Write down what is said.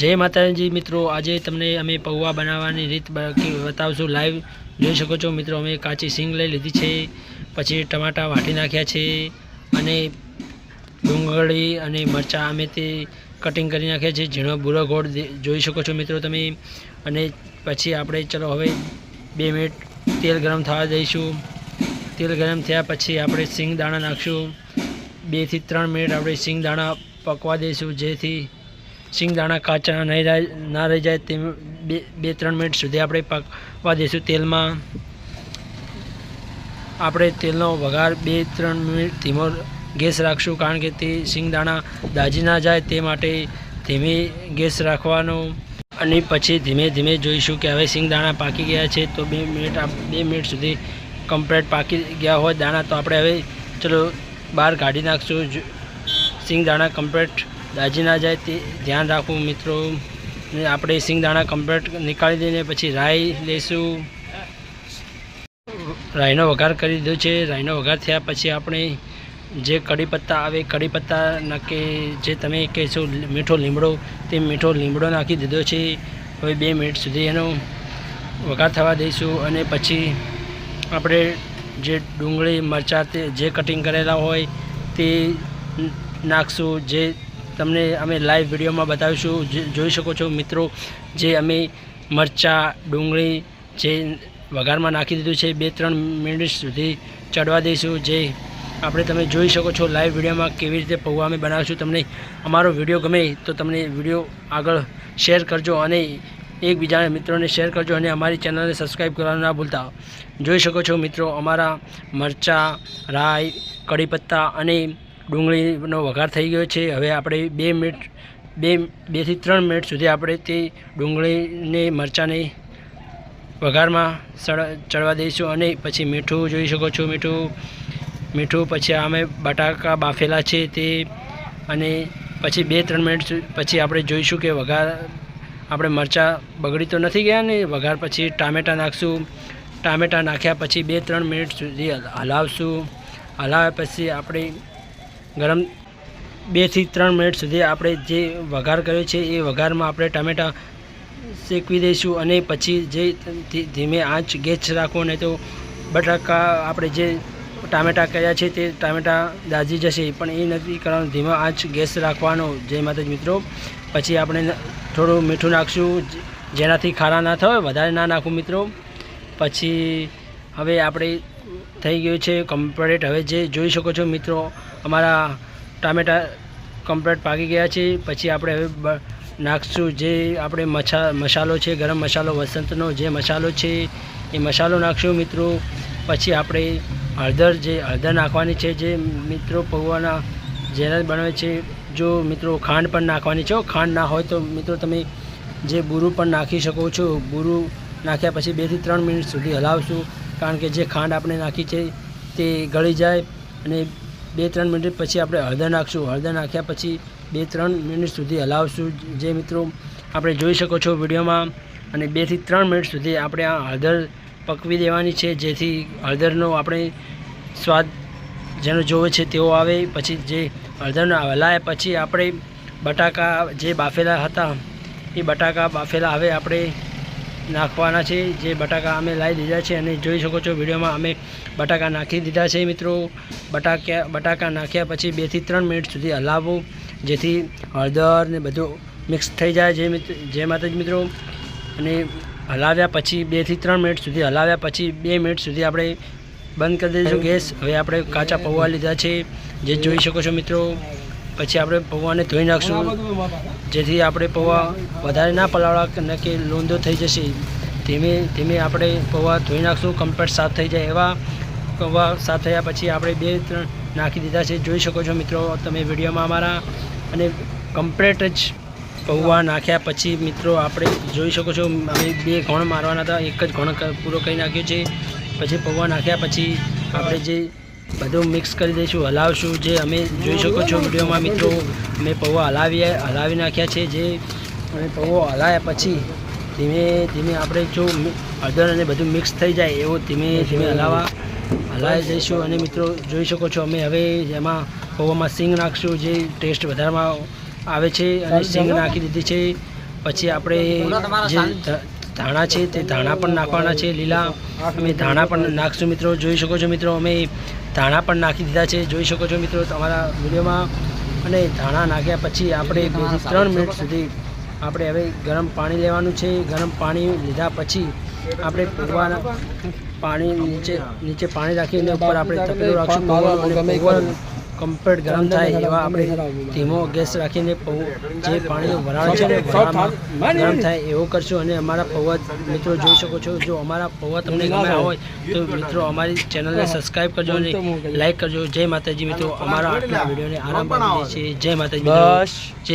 જય માતાજી મિત્રો, આજે તમને અમે પૌવા બનાવવાની રીત બતાવશું. લાઈવ જોઈ શકો છો મિત્રો, અમે કાચી સિંગ લઈ લીધી છે, પછી ટમાટા વાટી નાખ્યા છે, અને ડુંગળી અને મરચાં અમે તે કટિંગ કરી નાખ્યા છે, ઝીણો ભૂરો ગોળ જોઈ શકો છો મિત્રો તમે. અને પછી આપણે ચલો હવે બે મિનિટ તેલ ગરમ થવા દઈશું. તેલ ગરમ થયા પછી આપણે સિંગ દાણા નાખશું બેથી ત્રણ મિનિટ આપણે સિંગ દાણા પકવા દઈશું, જેથી સિંગ દાણા કાચા નહીં રહે- ના રહી જાય તેમ બે ત્રણ મિનિટ સુધી આપણે પાકવા દઈશું તેલમાં. આપણે તેલનો વઘાર બે ત્રણ મિનિટ ધીમો ગેસ રાખશું કારણ કે તે સિંગ દાણા દાજી ના જાય તે માટે ધીમે ગેસ રાખવાનો. અને પછી ધીમે ધીમે જોઈશું કે હવે સિંગ દાણા પાકી ગયા છે તો બે મિનિટ બે મિનિટ સુધી કમ્પ્લેટ પાકી ગયા હોય દાણા તો આપણે હવે ચલો બહાર કાઢી નાખશું. સિંગદાણા સિંગ દાણા કમ્પ્લીટ દાજી ના જાય તે ધ્યાન રાખવું મિત્રો. આપણે સિંગદાણા કમ્પ્લેટ નીકાળી દઈને પછી રાઈ લઈશું રાઈનો વઘાર કરી દીધો છે. રાઈનો વઘાર થયા પછી આપણે જે કઢી પત્તા આવે, કઢી પત્તા નાખે, જે તમે કહેશો મીઠો લીમડો, તે મીઠો લીમડો નાખી દીધો છે. હવે બે મિનિટ સુધી એનો વઘાર થવા દઈશું અને પછી આપણે જે ડુંગળી, મરચાં તે જે કટિંગ કરેલા હોય તે નાખશું. જે તમને અમે લાઈવ વિડીયોમાં બતાવીશું. જોઈ શકો છો મિત્રો, જે અમે મરચાં, ડુંગળી જે વઘારમાં નાખી દીધું છે, બે ત્રણ મિનિટ સુધી ચડવા દઈશું. જે આપણે તમે જોઈ શકો છો લાઈવ વિડીયોમાં કેવી રીતે પૌવા અમે બનાવીશું. તમને અમારો વીડિયો ગમે તો તમને વીડિયો આગળ શેર કરજો અને એકબીજાના, મિત્રોને શેર કરજો અને અમારી ચેનલને સબસ્ક્રાઈબ કરવાનું ના ભૂલતા. જોઈ શકો છો મિત્રો અમારા મરચાં, રાઈ કઢી પત્તા અને ડુંગળીનો વઘાર થઈ ગયો છે. હવે આપણે બે મિનિટ, બે, બેથી ત્રણ મિનિટ સુધી આપણે તે ડુંગળીને મરચાંને વઘારમાં ચડવા દઈશું અને પછી મીઠું જોઈ શકો છો. મીઠું મીઠું પછી અમે બટાકા બાફેલા છે તે અને પછી બે, ત્રણ મિનિટ પછી આપણે જોઈશું કે વઘાર, આપણે મરચાં બગડી તો નથી ગયા ને વઘાર પછી ટામેટાં નાખશું. ટામેટાં નાખ્યા પછી બે, ત્રણ મિનિટ સુધી હલ- હલાવશું. હલાવ્યા પછી આપણે ગરમ બેથી ત્રણ મિનિટ સુધી આપણે જે વઘાર કર્યો છે, એ વઘારમાં આપણે ટામેટાં શેકવી દઈશું અને પછી જે ધીમે આંચ ગેસ રાખવો નહીં તો બટાકા આપણે જે ટામેટાં કર્યા છે, તે ટામેટાં દાજી જશે. પણ એ નથી કરવાનું. ધીમો આંચ ગેસ રાખવાનો. જય માતાજી મિત્રો. પછી આપણે થોડું મીઠું નાખશું. જેનાથી ખારા ના થાય વધારે ના નાખું મિત્રો. પછી હવે આપણે થઈ ગયું છે કમ્પ્લેટ હવે જે જોઈ શકો છો મિત્રો, અમારા ટામેટા કમ્પ્લેટ પાકી ગયા છે. પછી આપણે હવે નાખશું જે આપણે મછા, મસાલો છે, ગરમ મસાલો, વસંતનો જે મસાલો છે, એ મસાલો નાખશું મિત્રો. પછી આપણે હળદર જે, હળદર નાખવાની છે, જે મિત્રો પૌવાના જેના બનાવે છે. જો મિત્રો ખાંડ પણ નાખવાની છે. ખાંડ ના હોય તો મિત્રો તમે જે બુરું પણ નાખી શકો છો. બુરું નાખ્યા પછી બેથી ત્રણ મિનિટ સુધી હલાવશું. કારણ કે જે ખાંડ આપણે નાખી છે તે ગળી જાય અને બે ત્રણ મિનિટ પછી આપણે હળદર નાખશું. હળદર નાખ્યા પછી બે ત્રણ મિનિટ સુધી હલાવશું. જે મિત્રો આપણે જોઈ શકો છો વિડીયોમાં, અને બેથી ત્રણ મિનિટ સુધી આપણે આ હળદર પકવી દેવાની છે, જેથી હળદરનો આપણે સ્વાદ જેનો જોવે છે તેવો આવે. પછી જે હળદરનો હલાય પછી આપણે બટાકા જે બાફેલા હતા, એ બટાકા બાફેલા હવે આપણે નાખવાના છે, જે બટાકા અમે લાવી દીધા છે અને જોઈ શકો છો વિડીયોમાં અમે બટાકા નાખી દીધા છે મિત્રો. બટાકા બટાકા નાખ્યા પછી બેથી ત્રણ મિનિટ સુધી હલાવવું જેથી હળદર ને બધું મિક્સ થઈ જાય જે મિત્ર જે માતાજી મિત્રો. અને હલાવ્યા પછી બેથી ત્રણ મિનિટ સુધી હલાવ્યા પછી બે મિનિટ સુધી આપણે બંધ કરી દઈશું ગેસ. હવે આપણે કાચા પૌવા લીધા છે, જે જોઈ શકો છો મિત્રો. પછી આપણે પૌવાને ધોઈ નાખશું. જેથી આપણે પૌવા વધારે ના પલાળવા ને કે લોંદો થઈ જશે. ધીમે ધીમે આપણે પૌવા ધોઈ નાખશું કમ્પ્લેટ સાફ થઈ જાય એવા પૌવા સાફ થયા પછી આપણે બે ત્રણ નાખી દીધા છે. જોઈ શકો છો મિત્રો તમે વિડીયોમાં અમારા અને કમ્પ્લેટ જ પૌવા નાખ્યા પછી મિત્રો આપણે જોઈ શકો છો અમે બે ઘણ મારવાના હતા. એક જ ઘણ પૂરો કરી નાખ્યો છે. પછી પૌવા નાખ્યા પછી આપણે જે બધું મિક્સ કરી દઈશું હલાવશું. જે અમે જોઈ શકો છો વિડીયોમાં મિત્રો અમે પૌવા હલાવીએ હલાવી નાખ્યા છે. જે અમે પૌવો હલાવ્યા પછી ધીમે ધીમે આપણે જો હળદર અને બધું મિક્સ થઈ જાય એવું ધીમે ધીમે હલાવવા હલાવી દઈશું. અને મિત્રો જોઈ શકો છો અમે હવે એમાં પૌવામાં સિંગ નાખશું જે ટેસ્ટ વધારમાં આવે છે. અને સિંગ નાખી દીધી છે. પછી આપણે જે ધાણા છે તે ધાણા પણ નાખવાના છે લીલા. અમે ધાણા પણ નાખશું મિત્રો જોઈ શકો છો મિત્રો અમે ધાણા પણ નાખી દીધા છે જોઈ શકો છો મિત્રો તમારા વિડીયોમાં. અને ધાણા નાખ્યા પછી આપણે બેથી ત્રણ મિનિટ સુધી આપણે હવે ગરમ પાણી લેવાનું છે ગરમ પાણી લીધા પછી આપણે પૌવાના પાણી નીચે નીચે પાણી રાખીને ઉપર આપણે તકલીફ રાખશું અને કમ્પ્લીટ ગરમ થાય એવા આપણે ધીમો ગેસ રાખીને પૌ જે પાણીનો વરાળ છે ને વરાળમાં ગરમ થાય એવો કરશું અને અમારા પૌવા મિત્રો જોઈ શકો છો જો અમારા પૌવા તમને ગમ્યા હોય તો મિત્રો અમારી ચેનલને સબસ્ક્રાઈબ કરજો અને લાઈક કરજો. જય માતાજી મિત્રો. અમારા આટલા વિડીયોને આરામ છે જય માતાજી જય